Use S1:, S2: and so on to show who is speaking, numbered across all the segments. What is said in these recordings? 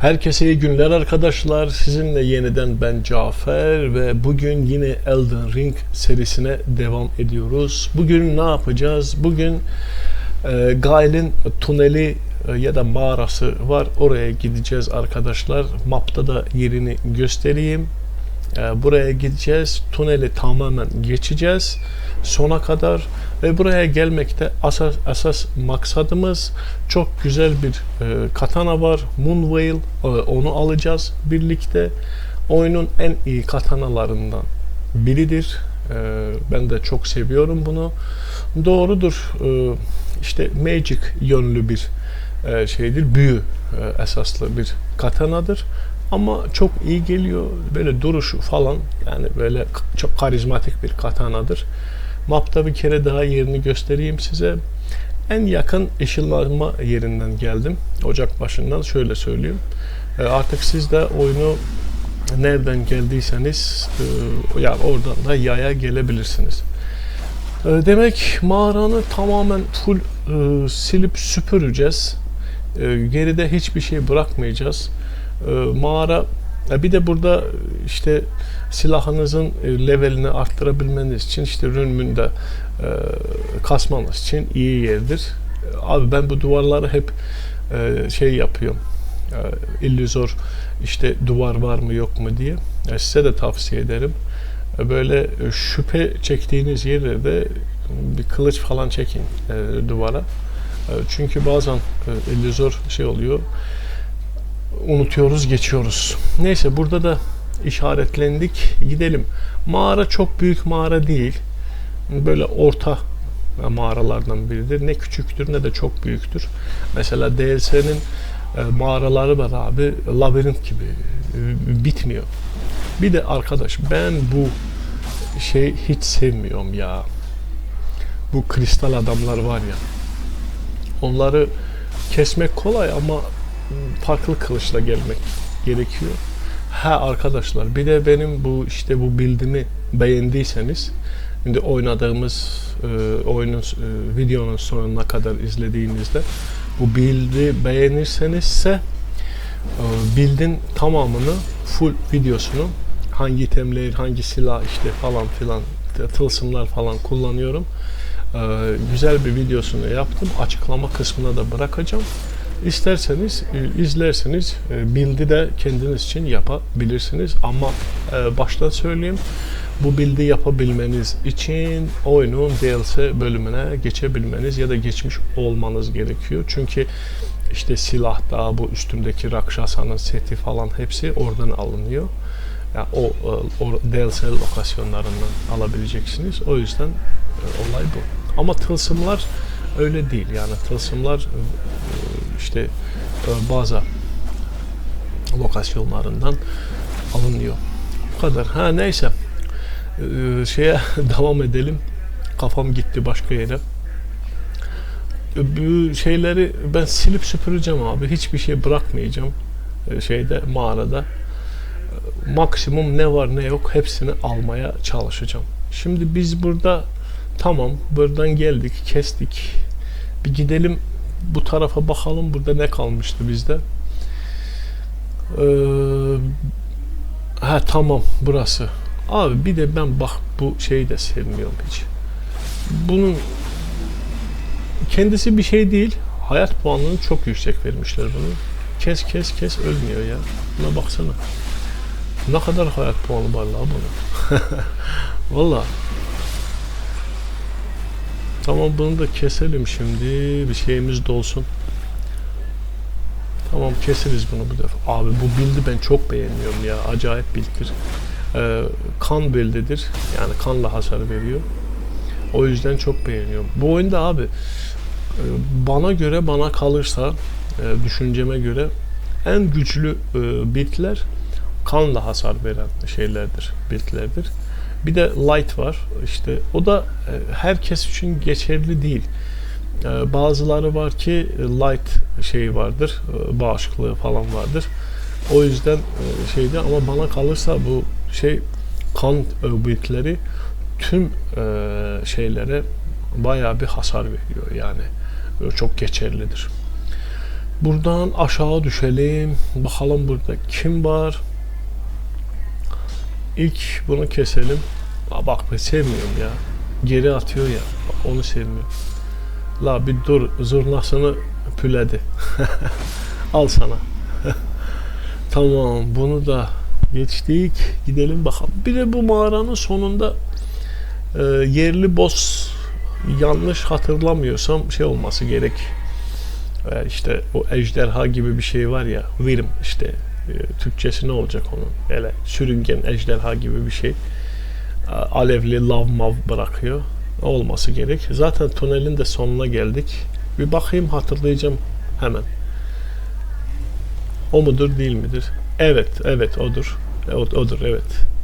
S1: Herkese iyi günler arkadaşlar. Sizinle yeniden ben Cafer ve bugün yine Elden Ring serisine devam ediyoruz. Bugün ne yapacağız? Bugün e, Gail'in tuneli e, ya da mağarası var. Oraya gideceğiz arkadaşlar. Mapta da yerini göstereyim. E, buraya gideceğiz. Tuneli tamamen geçeceğiz sona kadar ve buraya gelmekte asas, asas maksadımız çok güzel bir e, katana var. Moonveil e, onu alacağız birlikte. Oyunun en iyi katanalarından biridir. E, ben de çok seviyorum bunu. Doğrudur. E, işte magic yönlü bir e, şeydir. Büyü e, esaslı bir katanadır. Ama çok iyi geliyor. Böyle duruşu falan yani böyle çok karizmatik bir katanadır. Mapta bir kere daha yerini göstereyim size. En yakın ışınlanma yerinden geldim. Ocak başından şöyle söyleyeyim. E, Artık siz de oyunu nereden geldiyseniz e, ya oradan da yaya gelebilirsiniz. E, Demek mağaranı tamamen full e, silip süpüreceğiz. E, Geride hiçbir şey bırakmayacağız. Mağara e, bir de burada işte silahınızın e, levelini arttırabilmeniz için işte rünmünü de e, kasmanız için iyi yerdir. Abi ben bu duvarları hep e, şey yapıyorum. E, illüzor işte duvar var mı yok mu diye. E, size de tavsiye ederim. E, böyle e, şüphe çektiğiniz yerde bir kılıç falan çekin e, duvara. E, çünkü bazen e, illüzor şey oluyor unutuyoruz, geçiyoruz. Neyse burada da işaretlendik. Gidelim. Mağara çok büyük mağara değil. Böyle orta mağaralardan biridir. Ne küçüktür ne de çok büyüktür. Mesela DLC'nin e, mağaraları var abi. Labirent gibi. E, Bitmiyor. Bir de arkadaş ben bu şey hiç sevmiyorum ya. Bu kristal adamlar var ya. Onları kesmek kolay ama farklı kılıçla gelmek gerekiyor. Ha arkadaşlar bir de benim bu işte bu bildimi beğendiyseniz şimdi oynadığımız e, oyunun e, videonun sonuna kadar izlediğinizde bu bildi beğenirsenizse e, bildin tamamını full videosunu hangi itemleri hangi silah işte falan filan tılsımlar falan kullanıyorum. E, güzel bir videosunu yaptım. Açıklama kısmına da bırakacağım. İsterseniz e, izlerseniz e, bildi de kendiniz için yapabilirsiniz ama e, başta söyleyeyim bu bildi yapabilmeniz için oyunun DLC bölümüne geçebilmeniz ya da geçmiş olmanız gerekiyor. Çünkü işte silah da bu üstümdeki Rakshasa'nın seti falan hepsi oradan alınıyor. Yani o, o DLC lokasyonlarından alabileceksiniz. O yüzden olay bu. Ama tılsımlar öyle değil. Yani tılsımlar işte e, bazı lokasyonlarından alınıyor. Bu kadar. Ha neyse. E, şeye devam edelim. Kafam gitti başka yere. E, Bu şeyleri ben silip süpüreceğim abi. Hiçbir şey bırakmayacağım. E, Şeyde mağarada. Maksimum ne var ne yok hepsini almaya çalışacağım. Şimdi biz burada tamam buradan geldik kestik. Bir gidelim bu tarafa bakalım burada ne kalmıştı bizde. Ee, ha tamam burası. Abi bir de ben bak bu şeyi de sevmiyorum hiç. Bunun kendisi bir şey değil. Hayat puanını çok yüksek vermişler bunu. Kes kes kes ölmüyor ya. Buna baksana. Ne kadar hayat puanı var la bunun. Valla. Tamam bunu da keselim şimdi. Bir şeyimiz de olsun. Tamam keseriz bunu bu defa. Abi bu build'i ben çok beğeniyorum ya. Acayip build'dir. Ee, kan build'idir. Yani kanla hasar veriyor. O yüzden çok beğeniyorum. Bu oyunda abi e, bana göre bana kalırsa e, düşünceme göre en güçlü e, build'ler kanla hasar veren şeylerdir, build'lerdir. Bir de light var. İşte o da e, herkes için geçerli değil. E, Bazıları var ki light şey vardır, e, bağışıklığı falan vardır. O yüzden şeyde ama bana kalırsa bu şey kan build'leri tüm şeylere bayağı bir hasar veriyor yani. Çok geçerlidir. Buradan aşağı düşelim. Bakalım burada kim var. İlk bunu keselim. Aa, bak ben sevmiyorum ya. Geri atıyor ya. Bak, onu sevmiyorum. La bir dur zurnasını püledi. Al sana. tamam bunu da geçtik. Gidelim bakalım. Bir de bu mağaranın sonunda e, yerli boss yanlış hatırlamıyorsam şey olması gerek. E, işte o ejderha gibi bir şey var ya. Virim işte. E, Türkçesi ne olacak onun? Hele sürüngen ejderha gibi bir şey. Alevli lav mav bırakıyor. Olması gerek. Zaten tünelin de sonuna geldik. Bir bakayım hatırlayacağım hemen. O mudur değil midir? Evet, evet odur. E, odur, evet.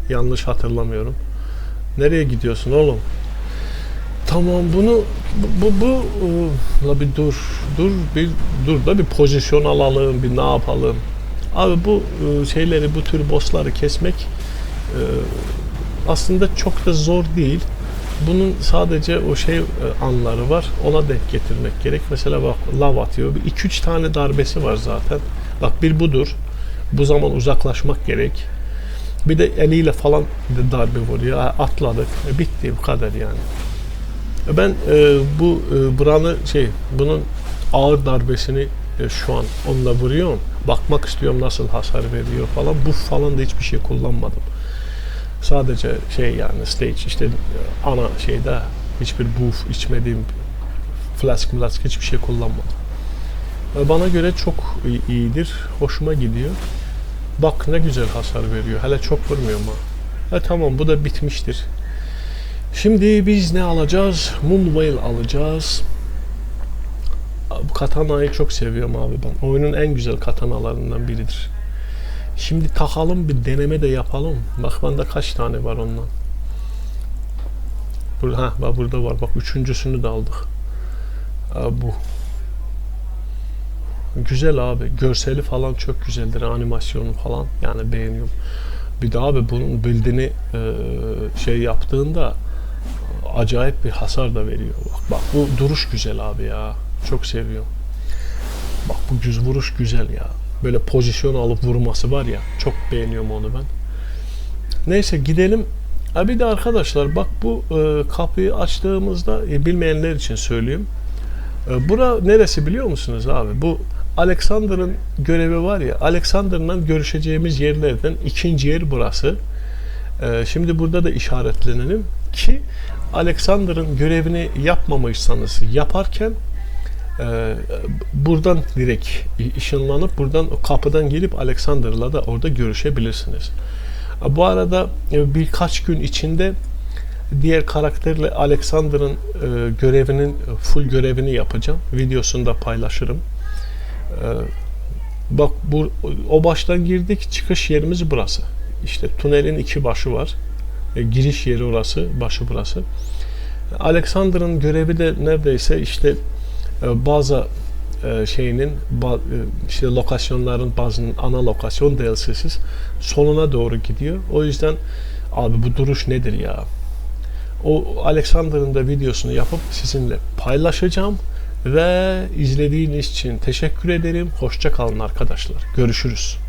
S1: Yanlış hatırlamıyorum. Nereye gidiyorsun oğlum? Tamam bunu bu bu, bu e, la bir dur dur bir dur da bir pozisyon alalım bir ne yapalım. Abi bu e, şeyleri bu tür bossları kesmek e, aslında çok da zor değil. Bunun sadece o şey e, anları var. Ona denk getirmek gerek. Mesela bak lav atıyor. 2-3 tane darbesi var zaten. Bak bir budur. Bu zaman uzaklaşmak gerek. Bir de eliyle falan da darbe vuruyor. Atladık. Bitti bu kadar yani. Ben e, bu e, buranı şey bunun ağır darbesini e, şu an onunla vuruyorum. Bakmak istiyorum nasıl hasar veriyor falan. Bu falan da hiçbir şey kullanmadım. Sadece şey yani stage işte ana şeyde hiçbir buff içmediğim flask flask hiçbir şey kullanmadım. Bana göre çok iyidir. Hoşuma gidiyor. Bak ne güzel hasar veriyor. Hele çok vurmuyor ama. E tamam bu da bitmiştir. Şimdi biz ne alacağız? Moonveil alacağız. Bu katanayı çok seviyorum abi ben. Oyunun en güzel katanalarından biridir. Şimdi takalım bir deneme de yapalım. Bak bende kaç tane var ondan. Burada, ha, bak burada var. Bak üçüncüsünü de aldık. Aa, bu. Güzel abi. Görseli falan çok güzeldir. Animasyonu falan. Yani beğeniyorum. Bir de abi bunun bildiğini e, şey yaptığında acayip bir hasar da veriyor. Bak, bak bu duruş güzel abi ya. Çok seviyorum. Bak bu düz vuruş güzel ya. Böyle pozisyon alıp vurması var ya. Çok beğeniyorum onu ben. Neyse gidelim. Ha bir de arkadaşlar bak bu e, kapıyı açtığımızda e, bilmeyenler için söyleyeyim. E, bura neresi biliyor musunuz abi? Bu Alexander'ın görevi var ya. Alexander'la görüşeceğimiz yerlerden ikinci yer burası. E, şimdi burada da işaretlenelim ki Alexander'ın görevini yapmamışsanız yaparken e, buradan direkt ışınlanıp buradan kapıdan gelip Alexander'la da orada görüşebilirsiniz. Bu arada e, birkaç gün içinde diğer karakterle Alexander'ın e, görevinin full görevini yapacağım. Videosunu da paylaşırım. E, bak bu o baştan girdik. Çıkış yerimiz burası. İşte tünelin iki başı var. E, giriş yeri orası, başı burası. Alexander'ın görevi de neredeyse işte bazı e, şeyinin e, işte lokasyonların bazının ana lokasyon DLC'siz sonuna doğru gidiyor. O yüzden abi bu duruş nedir ya? O Alexander'ın da videosunu yapıp sizinle paylaşacağım ve izlediğiniz için teşekkür ederim. Hoşça kalın arkadaşlar. Görüşürüz.